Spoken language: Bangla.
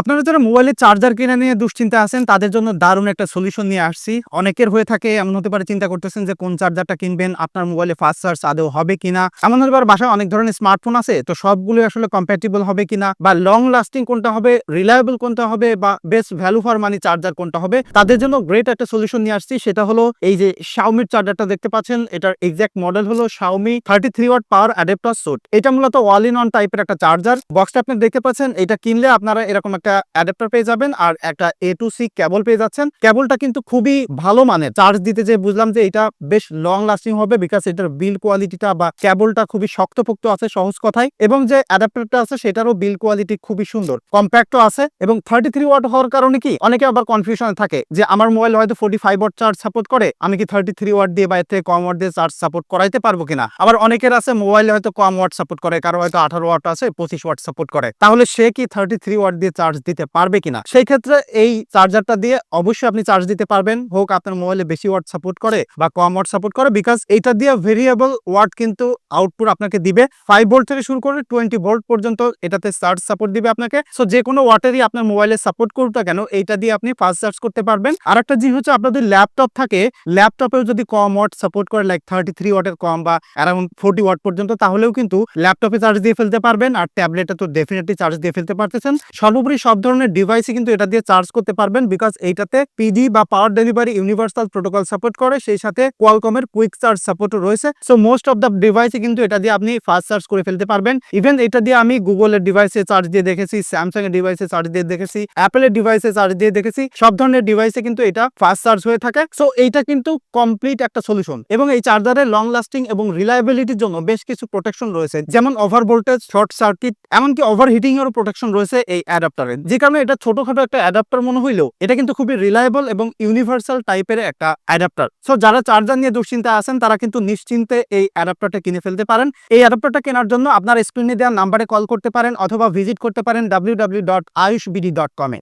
আপনারা যারা মোবাইলে চার্জার কেনা নিয়ে দুশ্চিন্তা আছেন, তাদের জন্য দারুণ একটা সলিউশন নিয়ে আসছি। অনেকের হয়ে থাকে, এমন হতে পারে চিন্তা করতেছেন যে, কোন চার্জারটা কিনবেন, আপনার মোবাইলে ফাস্ট চার্জ আদৌ হবে কিনা? এমন হতে পারে বাসায় অনেক ধরনের স্মার্টফোন আছে, তো সবগুলো আসলে কম্প্যাটেবল হবে কিনা? বা লং লাস্টিং কোনটা হবে রিলায়েবল কোনটা হবে, বা best value for money charger কোনটা হবে? তাদের জন্য গ্রেট একটা সলিউশন নিয়ে আসছি, সেটা হলো এই যে শাওমির চার্জারটা দেখতে পাচ্ছেন, এটার এক্সাক্ট মডেল হলো Xiaomi thirty three watt power adapter suit এটা মূলত অল ইন অন টাইপের একটা চার্জার বক্সটা আপনি দেখতে পাচ্ছেন, এটা কিনলে আপনারা এরকম একটা অ্যাডাপ্টার পেয়ে যাবেন আর একটা এ টু সি কেবল পেয়ে যাচ্ছেন। কেবলটা কিন্তু খুবই ভালো মানের। চার্জ দিতে যে বুঝলাম যে এটা বেশ লং লাস্টিং হবে বিকজ এটার বিল কোয়ালিটিটা বা কেবলটা খুবই শক্তপোক্ত আছে সহজ কথায় এবং যে অ্যাডাপ্টারটা আছে সেটারও বিল কোয়ালিটি খুবই সুন্দর। কম্প্যাক্টও আছে এবং থার্টি থ্রি ওয়াট হওয়ার কারণে কি অনেকে আবার কনফিউশন থাকে যে আমার মোবাইল হয়তো forty five watt charge support করে, আমি কি থার্টি থ্রি ওয়াট দিয়ে বা এর থেকে কম ওয়াট দিয়ে চার্জ সাপোর্ট করাইতে পারব কিনা? আবার অনেকের আছে মোবাইলে হয়তো কম ওয়াট সাপোর্ট করে, কারও হয়তো আঠারো ওয়াট আছে, পঁচিশ ওয়াট সাপোর্ট করে। তাহলে সে কি থার্টি থ্রি ওয়াট দিয়ে চার্জ দিতে পারবে কিনা? সেই ক্ষেত্রে এই চার্জারটা দিয়ে অবশ্যই আপনি চার্জ দিতে পারবেন। হোক আপনার মোবাইলে বেশি ওয়াট সাপোর্ট করে বা কম ওয়াট সাপোর্ট করে বিকজ এইটা দিয়ে ভেরিয়েবল ওয়াট কিন্তু আউটপুট আপনাকে দিবে। ফাইভ ভোল্ট থেকে শুরু করে টোয়েন্টি ভোল্ট পর্যন্ত এটাতে চার্জ সাপোর্ট দিবে আপনাকে। সো যে কোনো ওয়াটেরই আপনার মোবাইলে সাপোর্ট করুক না কেন, এইটা দিয়ে আপনি ফাস্ট চার্জ করতে পারবেন। আর একটা জিনিস হচ্ছে আপনাদের ল্যাপটপ থাকে ল্যাপটপেও যদি কম ওয়াট সাপোর্ট করে লাইক থার্টি থ্রি ওয়াটের কম বা অ্যারাউন্ড ফোর্টি ওয়াট পর্যন্ত, তাহলেও কিন্তু ল্যাপটপে চার্জ দিয়ে ফেলতে পারবেন। আর ট্যাবলেটে তো ডেফিনেটলি চার্জ দিয়ে ফেলতে পারতেছেন। সর্বোপরি সব ধরনের ডিভাইসে কিন্তু এটা দিয়ে চার্জ করতে পারবেন বিকজ এইটাতে পিডি বা power delivery universal protocol support করে, সেই সাথে কোয়ালকমের কুইক চার্জ সাপোর্টও রয়েছে। সো মোস্ট অফ দ্য ডিভাইসে কিন্তু এটা দিয়ে আপনি ফাস্ট চার্জ করে ফেলতে পারবেন। ইভেন এটা দিয়ে আমি গুগলের ডিভাইসে চার্জ দিয়ে দেখেছি স্যামসাং এর ডিভাইসে চার্জ দিয়ে দেখেছি অ্যাপেলের ডিভাইসে চার্জ দিয়ে দেখেছি, সব ধরনের ডিভাইসে কিন্তু এটা ফাস্ট চার্জ হয়ে থাকে। সো এইটা কিন্তু কমপ্লিট একটা সলিউশন এবং এই চার্জারের লং লাস্টিং এবং রিলায়েবিলিটির জন্য বেশ কিছু প্রোটেকশন রয়েছে। যেমন ওভার ভোল্টেজ শর্ট সার্কিট এমনকি ওভার হিটিং এরও প্রোটেকশন রয়েছে এই অ্যাডাপ্টারে যে কারণে এটা ছোটখাটো একটা অ্যাডাপ্টার মনে হইলেও এটা কিন্তু খুবই রিলায়েবল এবং ইউনিভার্সাল টাইপের একটা অ্যাডাপ্টার সো যারা চার্জার নিয়ে দুশ্চিন্তা আছেন, তারা কিন্তু নিশ্চিন্তে এই অ্যাডাপ্টারটা কিনে ফেলতে পারেন। এই অ্যাডাপ্টারটা কেনার জন্য আপনার স্ক্রিনে দেওয়া নাম্বারে কল করতে পারেন অথবা ভিজিট করতে পারেন W W dot Ayush BD dot কমে